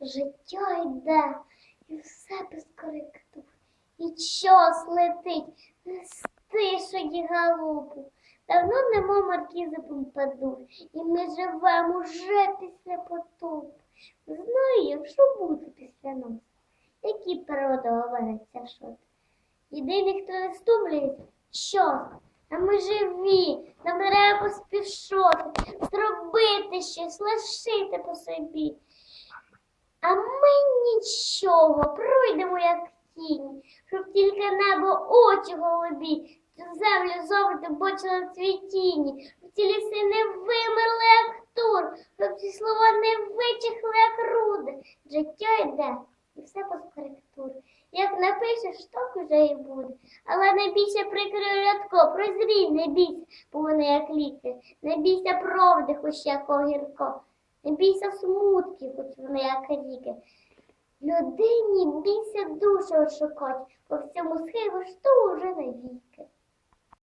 Життя йде, і все без коректур. І час летить, не стишує галопу. Давно нема маркізи Помпадур, і ми живемо вже після потопу. Знаю, що буде після нас. Які природа говориться, що ти. Єдиний, хто не стомлюється, час. А ми живі, нам треба поспішати, зробити щось, лишити по собі. А ми нічого, пройдемо як тінь, щоб тільки небо очі голубі, землю зовсім бачили в цвітінні, щоб ці ліси не вимерли, як тур, щоб ці слова не вичихли, як руди. Життя йде, і все по коректури. Як напишеш, так уже і буде. Але не бійся прикрию рядко, прозрій, не бійся, бо вони як ліки. Не бійся правди, хоч як огірко. Не бійся смутків, хоч вони як ріки. Людині бійся душу шукать, по всьому схилу, ту уже навіки.